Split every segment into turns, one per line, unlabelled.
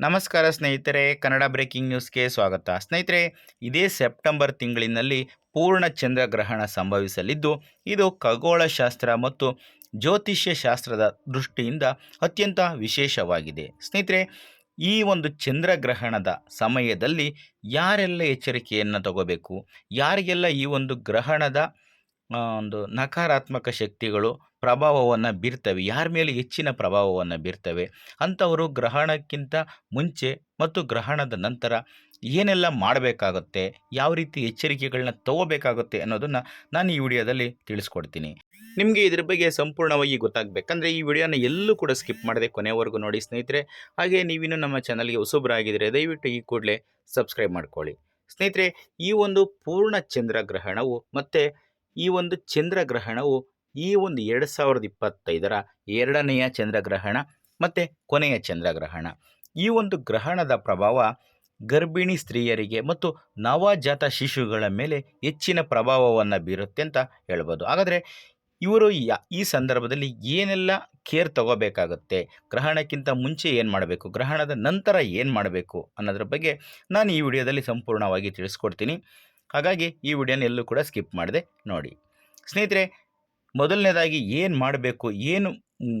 ನಮಸ್ಕಾರ ಸ್ನೇಹಿತರೆ, ಕನ್ನಡ ಬ್ರೇಕಿಂಗ್ ನ್ಯೂಸ್ಗೆ ಸ್ವಾಗತ. ಸ್ನೇಹಿತರೆ, ಇದೇ ಸೆಪ್ಟೆಂಬರ್ ತಿಂಗಳಿನಲ್ಲಿ ಪೂರ್ಣ ಚಂದ್ರಗ್ರಹಣ ಸಂಭವಿಸಲಿದ್ದು, ಇದು ಖಗೋಳಶಾಸ್ತ್ರ ಮತ್ತು ಜ್ಯೋತಿಷ್ಯ ಶಾಸ್ತ್ರದ ದೃಷ್ಟಿಯಿಂದ ಅತ್ಯಂತ ವಿಶೇಷವಾಗಿದೆ. ಸ್ನೇಹಿತರೆ, ಈ ಒಂದು ಚಂದ್ರಗ್ರಹಣದ ಸಮಯದಲ್ಲಿ ಯಾರೆಲ್ಲ ಎಚ್ಚರಿಕೆಯನ್ನು ತಗೋಬೇಕು? ಯಾರಿಗೆಲ್ಲ ಈ ಒಂದು ಗ್ರಹಣದ ಒಂದು ನಕಾರಾತ್ಮಕ ಶಕ್ತಿಗಳು ಪ್ರಭಾವವನ್ನು ಬೀರ್ತವೆ. ಯಾರ ಮೇಲೆ ಹೆಚ್ಚಿನ ಪ್ರಭಾವವನ್ನು ಬೀರ್ತವೆ? ಅಂಥವರು ಗ್ರಹಣಕ್ಕಿಂತ ಮುಂಚೆ ಮತ್ತು ಗ್ರಹಣದ ನಂತರ ಏನೆಲ್ಲ ಮಾಡಬೇಕಾಗುತ್ತೆ? ಯಾವ ರೀತಿ ಎಚ್ಚರಿಕೆಗಳನ್ನ ತಗೋಬೇಕಾಗುತ್ತೆ ಅನ್ನೋದನ್ನು ನಾನು ಈ ವಿಡಿಯೋದಲ್ಲಿ ತಿಳಿಸ್ಕೊಡ್ತೀನಿ. ನಿಮಗೆ ಇದ್ರ ಬಗ್ಗೆ ಸಂಪೂರ್ಣವಾಗಿ ಗೊತ್ತಾಗಬೇಕಂದ್ರೆ ಈ ವಿಡಿಯೋನ ಎಲ್ಲೂ ಕೂಡ ಸ್ಕಿಪ್ ಮಾಡದೆ ಕೊನೆವರೆಗೂ ನೋಡಿ ಸ್ನೇಹಿತರೆ. ಹಾಗೆ ನೀವಿನ್ನೂ ನಮ್ಮ ಚಾನಲ್ಗೆ ಹೊಸಬರಾಗಿದ್ದರೆ ದಯವಿಟ್ಟು ಈ ಕೂಡಲೇ ಸಬ್ಸ್ಕ್ರೈಬ್ ಮಾಡ್ಕೊಳ್ಳಿ. ಸ್ನೇಹಿತರೆ, ಈ ಒಂದು ಪೂರ್ಣ ಚಂದ್ರಗ್ರಹಣವು ಮತ್ತು ಈ ಒಂದು ಚಂದ್ರಗ್ರಹಣವು ಈ ಒಂದು ಎರಡು ಸಾವಿರದ ಇಪ್ಪತ್ತೈದರ ಎರಡನೆಯ ಚಂದ್ರಗ್ರಹಣ ಮತ್ತು ಕೊನೆಯ ಚಂದ್ರಗ್ರಹಣ. ಈ ಒಂದು ಗ್ರಹಣದ ಪ್ರಭಾವ ಗರ್ಭಿಣಿ ಸ್ತ್ರೀಯರಿಗೆ ಮತ್ತು ನವಜಾತ ಶಿಶುಗಳ ಮೇಲೆ ಹೆಚ್ಚಿನ ಪ್ರಭಾವವನ್ನು ಬೀರುತ್ತೆ ಅಂತ ಹೇಳ್ಬೋದು. ಹಾಗಾದರೆ ಇವರು ಈ ಸಂದರ್ಭದಲ್ಲಿ ಏನೆಲ್ಲ ಕೇರ್ ತಗೋಬೇಕಾಗುತ್ತೆ? ಗ್ರಹಣಕ್ಕಿಂತ ಮುಂಚೆ ಏನು ಮಾಡಬೇಕು? ಗ್ರಹಣದ ನಂತರ ಏನು ಮಾಡಬೇಕು ಅನ್ನೋದ್ರ ಬಗ್ಗೆ ನಾನು ಈ ವಿಡಿಯೋದಲ್ಲಿ ಸಂಪೂರ್ಣವಾಗಿ ತಿಳಿಸ್ಕೊಡ್ತೀನಿ. ಹಾಗಾಗಿ ಈ ವಿಡಿಯೋನ ಎಲ್ಲೂ ಕೂಡ ಸ್ಕಿಪ್ ಮಾಡಿದೆ ನೋಡಿ. ಸ್ನೇಹಿತರೆ, ಮೊದಲನೇದಾಗಿ ಏನು ಮಾಡಬೇಕು, ಏನು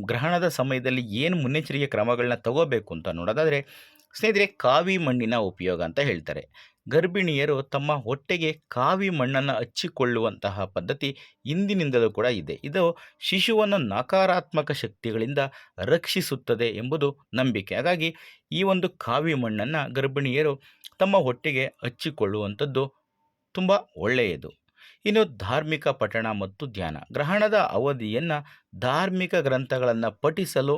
ಗ್ರಹಣದ ಸಮಯದಲ್ಲಿ ಏನು ಮುನ್ನೆಚ್ಚರಿಕೆ ಕ್ರಮಗಳನ್ನ ತಗೋಬೇಕು ಅಂತ ನೋಡೋದಾದರೆ, ಸ್ನೇಹಿತರೆ, ಕಾವಿ ಮಣ್ಣಿನ ಉಪಯೋಗ ಅಂತ ಹೇಳ್ತಾರೆ. ಗರ್ಭಿಣಿಯರು ತಮ್ಮ ಹೊಟ್ಟೆಗೆ ಕಾವಿ ಮಣ್ಣನ್ನು ಹಚ್ಚಿಕೊಳ್ಳುವಂತಹ ಪದ್ಧತಿ ಇಂದಿನಿಂದಲೂ ಕೂಡ ಇದೆ. ಇದು ಶಿಶುವನ್ನು ನಕಾರಾತ್ಮಕ ಶಕ್ತಿಗಳಿಂದ ರಕ್ಷಿಸುತ್ತದೆ ಎಂಬುದು ನಂಬಿಕೆ. ಹಾಗಾಗಿ ಈ ಒಂದು ಕಾವಿ ಮಣ್ಣನ್ನು ಗರ್ಭಿಣಿಯರು ತಮ್ಮ ಹೊಟ್ಟೆಗೆ ಹಚ್ಚಿಕೊಳ್ಳುವಂಥದ್ದು ತುಂಬ ಒಳ್ಳೆಯದು. ಇನ್ನು ಧಾರ್ಮಿಕ ಪಠಣ ಮತ್ತು ಧ್ಯಾನ. ಗ್ರಹಣದ ಅವಧಿಯನ್ನು ಧಾರ್ಮಿಕ ಗ್ರಂಥಗಳನ್ನು ಪಠಿಸಲು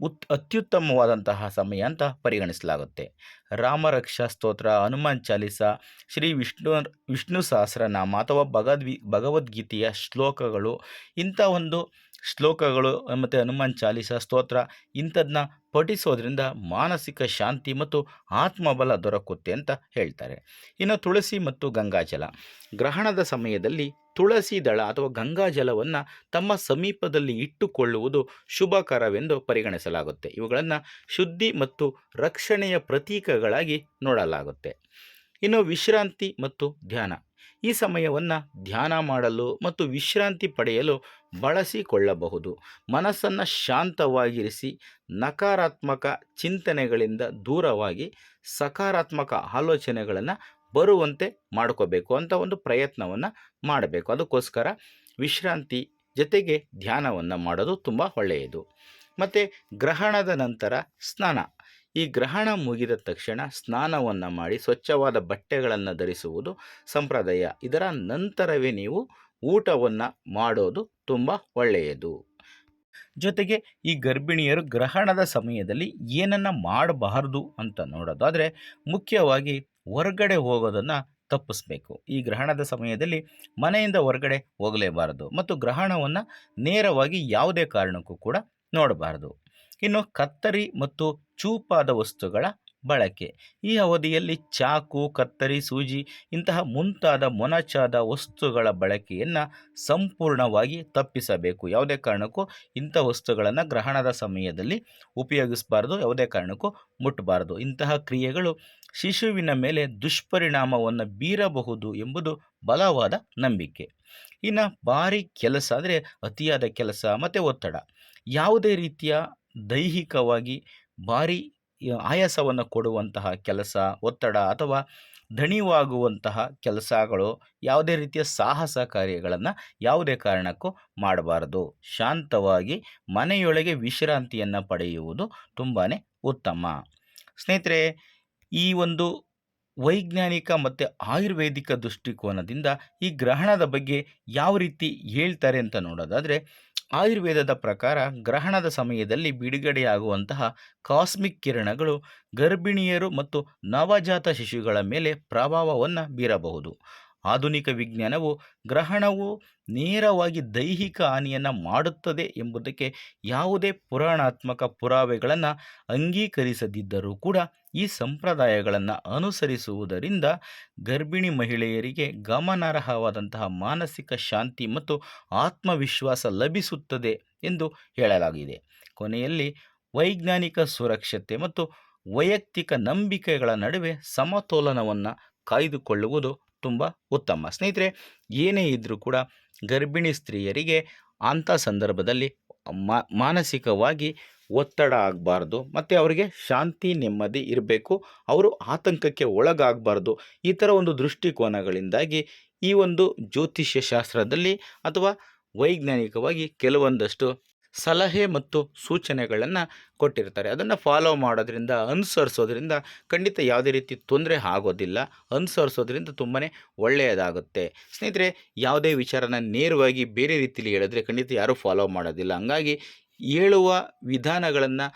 ಉತ್, ಅತ್ಯುತ್ತಮವಾದಂತಹ ಸಮಯ ಅಂತ ಪರಿಗಣಿಸಲಾಗುತ್ತೆ. ರಾಮರಕ್ಷಾ ಸ್ತೋತ್ರ, ಹನುಮಾನ್ ಚಾಲಿಸ, ಶ್ರೀ ವಿಷ್ಣು ವಿಷ್ಣು ಸಹಸ್ರನಾಮ ಅಥವಾ ಭಗವದ್ವಿ ಭಗವದ್ಗೀತೆಯ ಶ್ಲೋಕಗಳು ಇಂಥ ಒಂದು ಶ್ಲೋಕಗಳು, ಮತ್ತು ಹನುಮಾನ್ ಚಾಲಿಸ, ಸ್ತೋತ್ರ ಇಂಥದನ್ನ ಪಠಿಸೋದ್ರಿಂದ ಮಾನಸಿಕ ಶಾಂತಿ ಮತ್ತು ಆತ್ಮಬಲ ದೊರಕುತ್ತೆ ಅಂತ ಹೇಳ್ತಾರೆ. ಇನ್ನು ತುಳಸಿ ಮತ್ತು ಗಂಗಾಜಲ. ಗ್ರಹಣದ ಸಮಯದಲ್ಲಿ ತುಳಸಿ ದಳ ಅಥವಾ ಗಂಗಾಜಲವನ್ನು ತಮ್ಮ ಸಮೀಪದಲ್ಲಿ ಇಟ್ಟುಕೊಳ್ಳುವುದು ಶುಭಕರವೆಂದು ಪರಿಗಣಿಸಲಾಗುತ್ತೆ. ಇವುಗಳನ್ನು ಶುದ್ಧಿ ಮತ್ತು ರಕ್ಷಣೆಯ ಪ್ರತೀಕಗಳಾಗಿ ನೋಡಲಾಗುತ್ತೆ. ಇನ್ನು ವಿಶ್ರಾಂತಿ ಮತ್ತು ಧ್ಯಾನ. ಈ ಸಮಯವನ್ನು ಧ್ಯಾನ ಮಾಡಲು ಮತ್ತು ವಿಶ್ರಾಂತಿ ಪಡೆಯಲು ಬಳಸಿಕೊಳ್ಳಬಹುದು. ಮನಸ್ಸನ್ನು ಶಾಂತವಾಗಿರಿಸಿ ನಕಾರಾತ್ಮಕ ಚಿಂತನೆಗಳಿಂದ ದೂರವಾಗಿ ಸಕಾರಾತ್ಮಕ ಆಲೋಚನೆಗಳನ್ನು ಬರುವಂತೆ ಮಾಡ್ಕೋಬೇಕು ಅಂತ ಒಂದು ಪ್ರಯತ್ನವನ್ನು ಮಾಡಬೇಕು. ಅದಕ್ಕೋಸ್ಕರ ವಿಶ್ರಾಂತಿ ಜೊತೆಗೆ ಧ್ಯಾನವನ್ನು ಮಾಡೋದು ತುಂಬ ಒಳ್ಳೆಯದು. ಮತ್ತು ಗ್ರಹಣದ ನಂತರ ಸ್ನಾನ. ಈ ಗ್ರಹಣ ಮುಗಿದ ತಕ್ಷಣ ಸ್ನಾನವನ್ನು ಮಾಡಿ ಸ್ವಚ್ಛವಾದ ಬಟ್ಟೆಗಳನ್ನು ಧರಿಸುವುದು ಸಂಪ್ರದಾಯ. ಇದರ ನಂತರವೇ ನೀವು ಊಟವನ್ನು ಮಾಡೋದು ತುಂಬ ಒಳ್ಳೆಯದು. ಜೊತೆಗೆ ಈ ಗರ್ಭಿಣಿಯರು ಗ್ರಹಣದ ಸಮಯದಲ್ಲಿ ಏನನ್ನು ಮಾಡಬಾರದು ಅಂತ ನೋಡೋದಾದರೆ ಮುಖ್ಯವಾಗಿ ಹೊರಗಡೆ ಹೋಗೋದನ್ನು ತಪ್ಪಿಸ್ಬೇಕು. ಈ ಗ್ರಹಣದ ಸಮಯದಲ್ಲಿ ಮನೆಯಿಂದ ಹೊರಗಡೆ ಹೋಗಲೇಬಾರದು ಮತ್ತು ಗ್ರಹಣವನ್ನು ನೇರವಾಗಿ ಯಾವುದೇ ಕಾರಣಕ್ಕೂ ಕೂಡ ನೋಡಬಾರದು. ಇನ್ನು ಕತ್ತರಿ ಮತ್ತು ಚೂಪಾದ ವಸ್ತುಗಳ ಬಳಕೆ. ಈ ಅವಧಿಯಲ್ಲಿ ಚಾಕು, ಕತ್ತರಿ, ಸೂಜಿ ಇಂತಹ ಮುಂತಾದ ಮೊನಚಾದ ವಸ್ತುಗಳ ಬಳಕೆಯನ್ನು ಸಂಪೂರ್ಣವಾಗಿ ತಪ್ಪಿಸಬೇಕು. ಯಾವುದೇ ಕಾರಣಕ್ಕೂ ಇಂಥ ವಸ್ತುಗಳನ್ನು ಗ್ರಹಣದ ಸಮಯದಲ್ಲಿ ಉಪಯೋಗಿಸಬಾರ್ದು, ಯಾವುದೇ ಕಾರಣಕ್ಕೂ ಮುಟ್ಟಬಾರ್ದು ಇಂತಹ ಕ್ರಿಯೆಗಳು ಶಿಶುವಿನ ಮೇಲೆ ದುಷ್ಪರಿಣಾಮವನ್ನು ಬೀರಬಹುದು ಎಂಬುದು ಬಲವಾದ ನಂಬಿಕೆ. ಇನ್ನು ಭಾರಿ ಕೆಲಸ ಅಂದರೆ ಅತಿಯಾದ ಕೆಲಸ ಮತ್ತು ಒತ್ತಡ. ಯಾವುದೇ ರೀತಿಯ ದೈಹಿಕವಾಗಿ ಭಾರಿ ಆಯಾಸವನ್ನು ಕೊಡುವಂತಹ ಕೆಲಸ, ಒತ್ತಡ ಅಥವಾ ದಣಿವಾಗುವಂತಹ ಕೆಲಸಗಳು ಯಾವುದೇ ರೀತಿಯ ಸಾಹಸ ಕಾರ್ಯಗಳನ್ನು ಯಾವುದೇ ಕಾರಣಕ್ಕೂ ಮಾಡಬಾರದು. ಶಾಂತವಾಗಿ ಮನೆಯೊಳಗೆ ವಿಶ್ರಾಂತಿಯನ್ನು ಪಡೆಯುವುದು ತುಂಬಾ ಉತ್ತಮ. ಸ್ನೇಹಿತರೆ, ಈ ಒಂದು ವೈಜ್ಞಾನಿಕ ಮತ್ತು ಆಯುರ್ವೇದಿಕ ದೃಷ್ಟಿಕೋನದಿಂದ ಈ ಗ್ರಹಣದ ಬಗ್ಗೆ ಯಾವ ರೀತಿ ಹೇಳ್ತಾರೆ ಅಂತ ನೋಡೋದಾದರೆ ಆಯುರ್ವೇದದ ಪ್ರಕಾರ ಗ್ರಹಣದ ಸಮಯದಲ್ಲಿ ಬಿಡುಗಡೆಯಾಗುವಂತಹ ಕಾಸ್ಮಿಕ್ ಕಿರಣಗಳು ಗರ್ಭಿಣಿಯರು ಮತ್ತು ನವಜಾತ ಶಿಶುಗಳ ಮೇಲೆ ಪ್ರಭಾವವನ್ನು ಬೀರಬಹುದು. ಆಧುನಿಕ ವಿಜ್ಞಾನವು ಗ್ರಹಣವು ನೇರವಾಗಿ ದೈಹಿಕ ಹಾನಿಯನ್ನು ಮಾಡುತ್ತದೆ ಎಂಬುದಕ್ಕೆ ಯಾವುದೇ ಪುರಾಣಾತ್ಮಕ ಪುರಾವೆಗಳನ್ನು ಅಂಗೀಕರಿಸದಿದ್ದರೂ ಕೂಡ ಈ ಸಂಪ್ರದಾಯಗಳನ್ನು ಅನುಸರಿಸುವುದರಿಂದ ಗರ್ಭಿಣಿ ಮಹಿಳೆಯರಿಗೆ ಗಮನಾರ್ಹವಾದಂತಹ ಮಾನಸಿಕ ಶಾಂತಿ ಮತ್ತು ಆತ್ಮವಿಶ್ವಾಸ ಲಭಿಸುತ್ತದೆ ಎಂದು ಹೇಳಲಾಗಿದೆ. ಕೊನೆಯಲ್ಲಿ ವೈಜ್ಞಾನಿಕ ಸುರಕ್ಷತೆ ಮತ್ತು ವೈಯಕ್ತಿಕ ನಂಬಿಕೆಗಳ ನಡುವೆ ಸಮತೋಲನವನ್ನು ಕಾಯ್ದುಕೊಳ್ಳುವುದು ತುಂಬ ಉತ್ತಮ. ಸ್ನೇಹಿತರೆ, ಏನೇ ಇದ್ದರೂ ಕೂಡ ಗರ್ಭಿಣಿ ಸ್ತ್ರೀಯರಿಗೆ ಅಂಥ ಸಂದರ್ಭದಲ್ಲಿ ಮಾನಸಿಕವಾಗಿ ಒತ್ತಡ ಆಗಬಾರ್ದು ಮತ್ತು ಅವರಿಗೆ ಶಾಂತಿ, ನೆಮ್ಮದಿ ಇರಬೇಕು. ಅವರು ಆತಂಕಕ್ಕೆ ಒಳಗಾಗಬಾರ್ದು. ಈ ಥರ ಒಂದು ದೃಷ್ಟಿಕೋನಗಳಿಂದಾಗಿ ಈ ಒಂದು ಜ್ಯೋತಿಷ್ಯ ಶಾಸ್ತ್ರದಲ್ಲಿ ಅಥವಾ ವೈಜ್ಞಾನಿಕವಾಗಿ ಕೆಲವೊಂದಷ್ಟು ಸಲಹೆ ಮತ್ತು ಸೂಚನೆಗಳನ್ನು ಕೊಟ್ಟಿರ್ತಾರೆ. ಅದನ್ನು ಫಾಲೋ ಮಾಡೋದ್ರಿಂದ, ಅನುಸರಿಸೋದ್ರಿಂದ ಖಂಡಿತ ಯಾವುದೇ ರೀತಿ ತೊಂದರೆ ಆಗೋದಿಲ್ಲ. ಅನುಸರಿಸೋದ್ರಿಂದ ತುಂಬಾ ಒಳ್ಳೆಯದಾಗುತ್ತೆ. ಸ್ನೇಹಿತರೆ, ಯಾವುದೇ ವಿಚಾರನ ನೇರವಾಗಿ ಬೇರೆ ರೀತಿಯಲ್ಲಿ ಹೇಳಿದ್ರೆ ಖಂಡಿತ ಯಾರೂ ಫಾಲೋ ಮಾಡೋದಿಲ್ಲ. ಹಂಗಾಗಿ ಹೇಳುವ ವಿಧಾನಗಳನ್ನು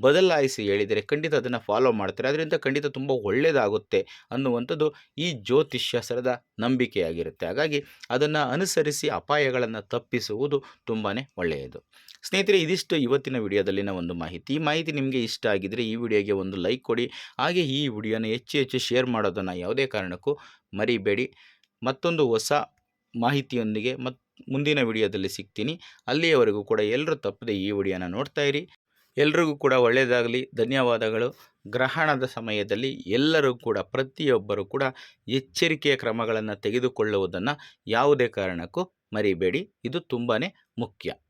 ಬದಲಾಯಿಸಿ ಹೇಳಿದರೆ ಖಂಡಿತ ಅದನ್ನು ಫಾಲೋ ಮಾಡ್ತಾರೆ. ಅದರಿಂದ ಖಂಡಿತ ತುಂಬ ಒಳ್ಳೆಯದಾಗುತ್ತೆ ಅನ್ನುವಂಥದ್ದು ಈ ಜ್ಯೋತಿಷ್ಯಶಾಸ್ತ್ರದ ನಂಬಿಕೆಯಾಗಿರುತ್ತೆ. ಹಾಗಾಗಿ ಅದನ್ನು ಅನುಸರಿಸಿ ಅಪಾಯಗಳನ್ನು ತಪ್ಪಿಸುವುದು ತುಂಬಾ ಒಳ್ಳೆಯದು. ಸ್ನೇಹಿತರೆ, ಇದಿಷ್ಟು ಇವತ್ತಿನ ವಿಡಿಯೋದಲ್ಲಿನ ಒಂದು ಮಾಹಿತಿ. ಈ ಮಾಹಿತಿ ನಿಮಗೆ ಇಷ್ಟ ಆಗಿದ್ದರೆ ಈ ವಿಡಿಯೋಗೆ ಒಂದು ಲೈಕ್ ಕೊಡಿ. ಹಾಗೆ ಈ ವಿಡಿಯೋನ ಹೆಚ್ಚು ಹೆಚ್ಚು ಶೇರ್ ಮಾಡೋದನ್ನು ಯಾವುದೇ ಕಾರಣಕ್ಕೂ ಮರಿಬೇಡಿ. ಮತ್ತೊಂದು ಹೊಸ ಮಾಹಿತಿಯೊಂದಿಗೆ ಮತ್ತು ಮುಂದಿನ ವಿಡಿಯೋದಲ್ಲಿ ಸಿಗ್ತೀನಿ. ಅಲ್ಲಿಯವರೆಗೂ ಕೂಡ ಎಲ್ಲರೂ ತಪ್ಪದೆ ಈ ವಿಡಿಯೋನ ನೋಡ್ತಾ ಇರಿ. ಎಲ್ರಿಗೂ ಕೂಡ ಒಳ್ಳೆಯದಾಗಲಿ ಧನ್ಯವಾದಗಳು. ಗ್ರಹಣದ ಸಮಯದಲ್ಲಿ ಎಲ್ಲರೂ ಕೂಡ, ಪ್ರತಿಯೊಬ್ಬರು ಕೂಡ ಎಚ್ಚರಿಕೆಯ ಕ್ರಮಗಳನ್ನು ತೆಗೆದುಕೊಳ್ಳುವುದನ್ನು ಯಾವುದೇ ಕಾರಣಕ್ಕೂ ಮರಿಬೇಡಿ. ಇದು ತುಂಬಾ ಮುಖ್ಯ.